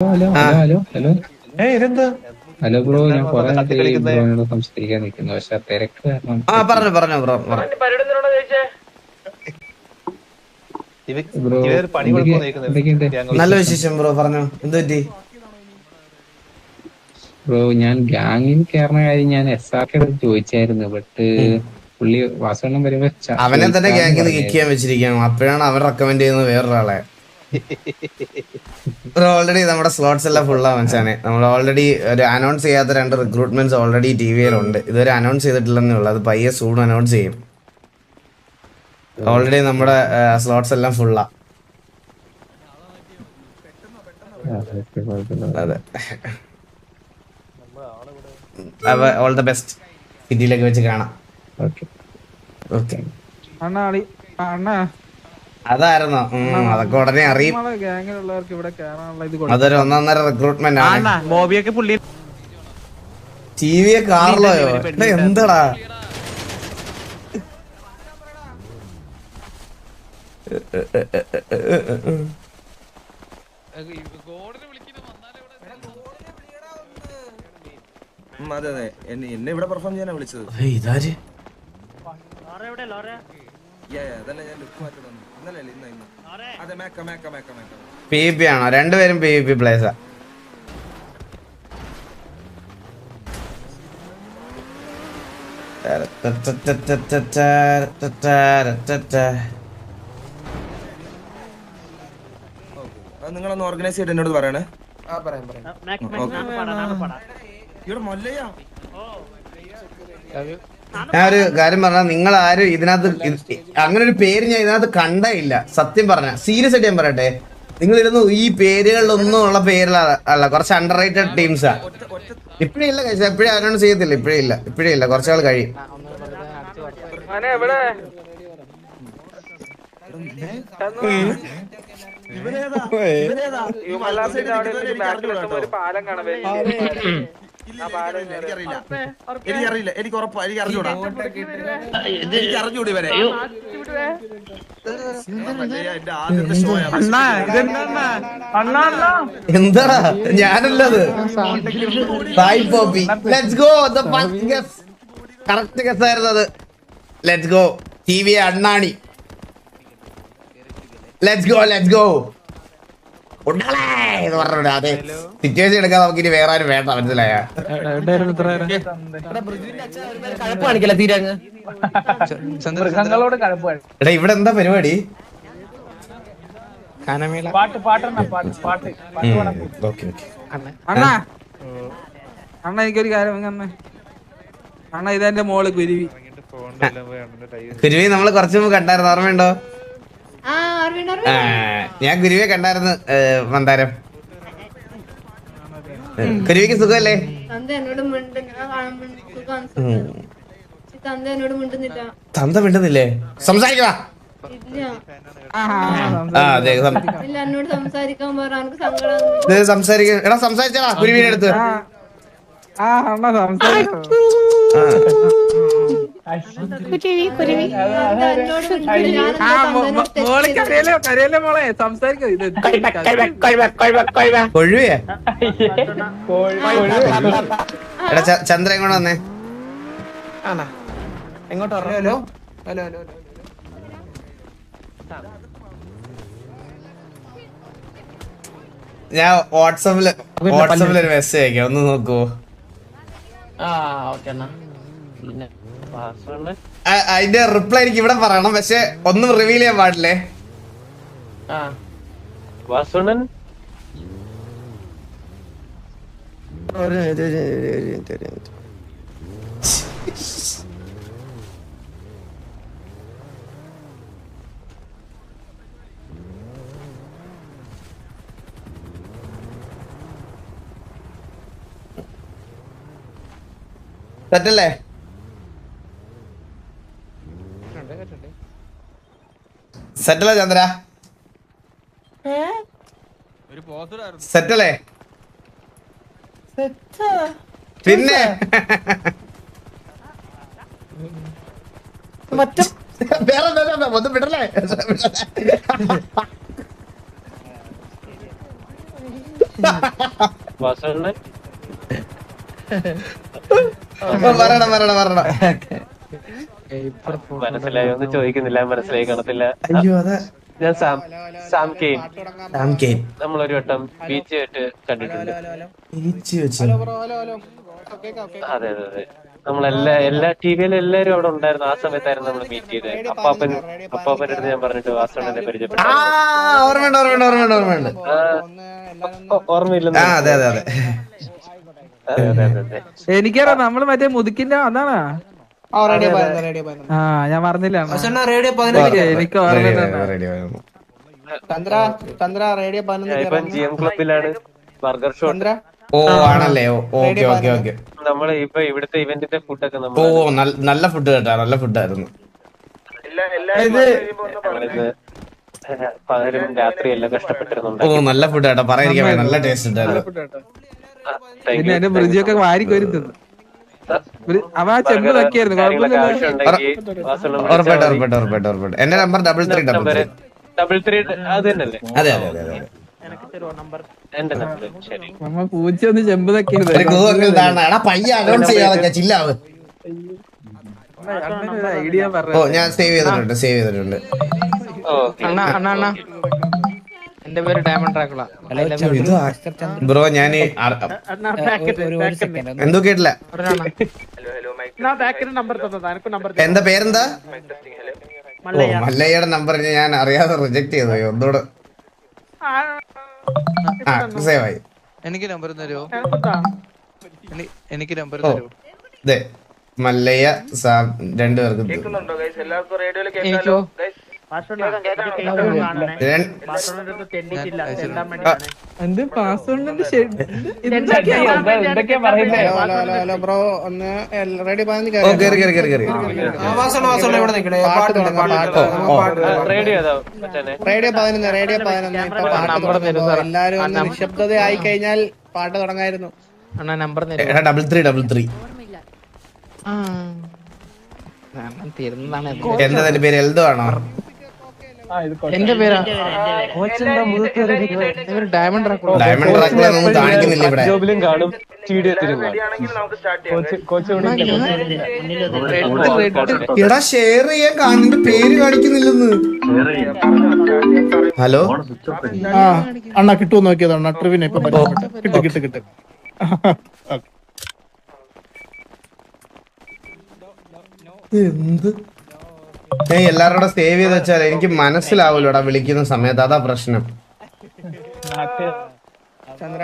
Hello hello hello hello ഇതെന്താ? Hello bro ഞാൻ കുറെ ബ്രോനോട് സംസാരിക്കാൻ നിൽക്കുന്നു പക്ഷെ തിരക്ക് കാരണം ആ പറഞ്ഞു പറഞ്ഞു ബ്രോ ബ്രോ നല്ല വിശേഷം. ബ്രോ പറഞ്ഞു. എന്ത് പറ്റി? ബ്രോ ഞാൻ ഗാങ്ങിൽ കയറുന്ന കാര്യം ഞാൻ എസ് ആർ കെ ചോദിച്ചായിരുന്നു ബട്ട് പുള്ളി വാസവണ്ണം വരുമ്പോ അവനെ തന്നെ ഗ്യാങ്ങിൽ നിന്ന് കിക്ക് ചെയ്യാൻ വെച്ചിരിക്കുകയാണ്. അപ്പോഴാണ് അവൻ റെക്കമെൻഡ് ചെയ്യുന്നത് വേറൊരാളെ. ഓൾറെഡി നമ്മുടെ സ്ലോട്ട്സ് എല്ലാം ഫുള്ളാ മനസ്സാണ് നമ്മൾ ഓൾറെഡി ഒരു അനൗൺസ് ചെയ്യാത്ത രണ്ട് റിക്രൂട്ട്മെന്റ്സ് ഓൾറെഡി ടി വിയിലുണ്ട് ഇതുവരെ അനൗൺസ് ചെയ്തിട്ടില്ലെന്നേ ഉള്ളൂ. അത് പയ്യെ സൂൺ അനൗൺസ് ചെയ്യും. ഓൾറെഡി നമ്മുടെ സ്ലോട്ട്സ് എല്ലാം ഫുള്ളാ. അതെ. അപ്പൊ ഓൾ ദ ബെസ്റ്റ് ഇന്ത്യയിലേക്ക് വെച്ച് കാണാം. ഓക്കേ. ഓക്കെ അണ്ണാ അണ്ണാ. അതായിരുന്നോ. അതൊക്കെ ഉടനെ അറിയും. അതൊരു ഒന്നൊന്നര റിക്രൂട്ട്മെന്റ് ആണ്. ബോബിയൊക്കെ പുള്ളി ടി വി കാറിലോയോ എന്താടാ? അതെ അതെ. എന്നെ ഇവിടെ പെർഫോം ചെയ്യാനാ വിളിച്ചത്. ഇതാര്? അതല്ല ഞാൻ ലുക്ക് മാറ്റി തന്നു പി പി ആണോ? രണ്ടുപേരും പി പി പ്ലേസാ നിങ്ങളൊന്ന് ഓർഗനൈസ് ചെയ്തിട്ട് എന്നോട് പറയണേ. ഇവിടെ മൊല്ലയാ ഞാൻ ഒരു കാര്യം പറഞ്ഞ നിങ്ങൾ ആരും ഇതിനകത്ത് ഇത് അങ്ങനെ ഒരു പേര് ഞാൻ ഇതിനകത്ത് കണ്ടയില്ല. സത്യം പറഞ്ഞ. സീരിയസ് ആയിട്ട് ഞാൻ പറയട്ടെ. നിങ്ങൾ ഇരുന്ന് ഈ പേരുകളിലൊന്നും ഉള്ള പേരിലല്ല അല്ല കുറച്ച് അണ്ടർ റേറ്റഡ് ടീംസാ ഇപ്പഴേ ഇല്ല കഴിച്ച എപ്പോഴും അനൗൺസ് ചെയ്യത്തില്ല. ഇപ്പഴേ ഇല്ല. ഇപ്പഴേ ഇല്ല. കുറച്ചാൾ കഴിയും. പാലം കാണാൻ എനിക്കറിയില്ല. എനിക്കറിയില്ല എനിക്ക് ഉറപ്പാ എനിക്ക് അറിഞ്ഞൂടാ എനിക്ക് അറിഞ്ഞൂടി വരെ മല്ലയ്യ, എന്റെ ആദ്യത്തെ ഷോ അണ്ണാ ഇതെന്താ അണ്ണാ? അണ്ണാ എന്താടാ ഞാനല്ലത്. Sai poppy let's go the first guess correct guess ആയിരുന്നു അത്. ലെറ്റ്സ് ഗോ ടി വി അണ്ണാണി ലെറ്റ്സ് ഗോ ലെറ്റ്സ് ഗോ ഉണ്ടാളേ എന്ന് പറഞ്ഞു അതെ സിറ്റുവേഷൻ എടുക്കാൻ നമുക്ക് ഇനി വേറെ ആരും വേണ്ട മനസ്സിലായ? എടാ ഇവിടെ എന്താ പരിപാടി? പാട്ട് പാട്ട് പാട്ട് ഓക്കെ ഓക്കെ. അണ്ണാ. അണ്ണ. എനിക്കൊരു കാര്യം അണ്ണാ അണ്ണ ഇതെന്റെ മോൾ കുരുവി. കുരുവി നമ്മൾ കുറച്ചു മുമ്പ് കണ്ടായിരുന്നു ഓർമ്മയുണ്ടോ? ഞാൻ ഗുരുവെ കണ്ടായിരുന്നു മന്ദാരം. ഗുരുവിക്ക് സുഖമല്ലേ? തന്ത മിണ്ടുന്നില്ല. സംസാരിക്കടാ സംസാരിക്കാൻ സംസാരിക്കാം എനിക്ക് സങ്കടം. ഇത് സംസാരിക്ക. എടാ സംസാരിച്ചടാ കുരുവിയുടെ അടുത്ത് ആ അണ്ണ സംസാരിക്കും മോളെ? കരയല്ലേ കരയല്ലേ മോളെ? സംസാരിക്കും ഇത് കൊഴുവേ എടാ ച- ചന്ദ്രൻ വന്നേ? എങ്ങോട്ട് ഹലോ ഹലോ ഹലോ ഞാൻ വാട്സാപ്പിൽ വാട്സാപ്പിൽ ഒരു മെസ്സേജ് അയക്കാം. ഒന്ന് നോക്കുവോ ആ ഓക്കെ അണ്ണാ പിന്നെ പാസ്വേഡ് ആ- അതിന്റെ റിപ്ലൈ എനിക്ക് ഇവിടെ പറയണം പക്ഷെ ഒന്നും റിവീൽ ചെയ്യാൻ പാടില്ലേ? ആ. വാസുണ്ണൻ തെറ്റല്ലേ? സെറ്റല്ലേ ചന്ദ്ര? സെറ്റല്ലേ? പിന്നെ? വേറെ വേറെ വേറെ, ഒന്നും വിടല്ലേ? വാസണ്ണൻ പറയണം പറയണം പറയണം മനസ്സിലായോ? എന്ന് ചോദിക്കുന്നില്ല മനസ്സിലായി കാണത്തില്ല. അയ്യോ അതെ. ഞാൻ Sam Sam Cain. Sam Cain. നമ്മളൊരു വട്ടം ബീച്ച് ആയിട്ട് കണ്ടിട്ടുണ്ട്. ഈച്ചി വെച്ച്. അതെ അതെ അതെ. നമ്മളെല്ലാ എല്ലാ ടിവിയിലും എല്ലാരും അവിടെ ഉണ്ടായിരുന്നു. ആ സമയത്തായിരുന്നു നമ്മൾ മീറ്റ് ചെയ്തത്. അപ്പാപ്പൻ അപ്പാപ്പന്റെ അടുത്ത് ഞാൻ പറഞ്ഞിട്ട് വാസണ്ണനെ പരിചയപ്പെട്ടു. ആ എനിക്കറിയാം നമ്മൾ മറ്റേ മുതുക്കിന്റെ അതാണാ? ആ ഞാൻ പറഞ്ഞില്ല അണ്ണാ. എനിക്ക് ജി എം ക്ലബിലാണ്. Burger shot. ഓ ആണല്ലേ. ഓ ഓക്കെ ഓക്കെ ഓക്കെ. നമ്മൾ ഇപ്പൊ ഇവിടുത്തെ ഇവന്റിന്റെ ഫുഡൊക്കെ ഓ നമ്മൾ നല്ല നല്ല ഫുഡ് കേട്ടാ നല്ല ഫുഡായിരുന്നു. രാത്രി എല്ലാം രാത്രിയെല്ലാം ഓ നല്ല ഫുഡ് കേട്ടോ. പറയാ വയ്യ. നല്ല ടേസ്റ്റ് ഉണ്ടായിരുന്നു. പിന്നെ എന്റെ ബ്രിഡ്ജൊക്കെ വാരി കോരി തിന്നു. അവ ചെമ്പ് തക്കിയായിരുന്നു എന്റെ number double three double three double three അത് തന്നെയല്ലേ അതെ അതെ അതെ പൂച്ച ഒന്ന് ചെമ്പ് ഐഡിയ ഓ ഞാൻ സേവ് ചെയ്തിട്ടുണ്ട് സേവ് ചെയ്തിട്ടുണ്ട്. അണ്ണാ അണ്ണാ അണ്ണാ. എന്റെ പേര് ഡയമണ്ട് ഡ്രാക്കുള. ബ്രോ ഞാൻ എന്തോ കേട്ടില്ല. എന്താ പേരെന്താ? ഓ മല്ലയ്യയുടെ നമ്പർ ഞാൻ അറിയാതെ റിജക്ട് ചെയ്തു. ഒന്നുകൂടെ. ആ സേവ് ആയി എനിക്ക് നമ്പർ തരുമോ എനിക്ക് നമ്പർ തരുമോ മല്ലയ്യ സാം രണ്ടുപേർക്കും എന്ത് പാസ്വേഡിന്റെ ബ്രോ ഒന്ന് റേഡിയോ പതിനൊന്ന് പതിനൊന്ന് ഇപ്പൊ പാട്ട് എല്ലാരും ഒന്ന് നിശബ്ദത ആയി കഴിഞ്ഞാൽ പാട്ട് തുടങ്ങായിരുന്നു. അണ്ണാ നമ്പർ എടാ ഡബിൾ ത്രീ ഡബിൾ ത്രീ എന്താ പേര്? എൽദോ ആണോ? എന്റെ പേരാ? ഡയമണ്ട് ഡയമണ്ട് കാണിക്കുന്നില്ല ഇവിടെ. ജോബിലും കാണും എടാ ഷെയർ ചെയ്യാൻ കാണുന്ന പേര് കാണിക്കുന്നില്ലെന്ന്. ഹലോ ആ അണ്ണാ കിട്ടുമോ നോക്കിയത് അണ്ണാ. ട്രിവിനെ ഇപ്പൊ കിട്ടു കിട്ടു കിട്ടും കിട്ടും. എന്ത്? ഞാൻ എല്ലാവരോടും സേവ് ചെയ്ത് വെച്ചാൽ എനിക്ക് മനസ്സിലാവൂലോടാ വിളിക്കുന്ന സമയത്ത്. അതാ പ്രശ്നം. ചന്ദ്ര.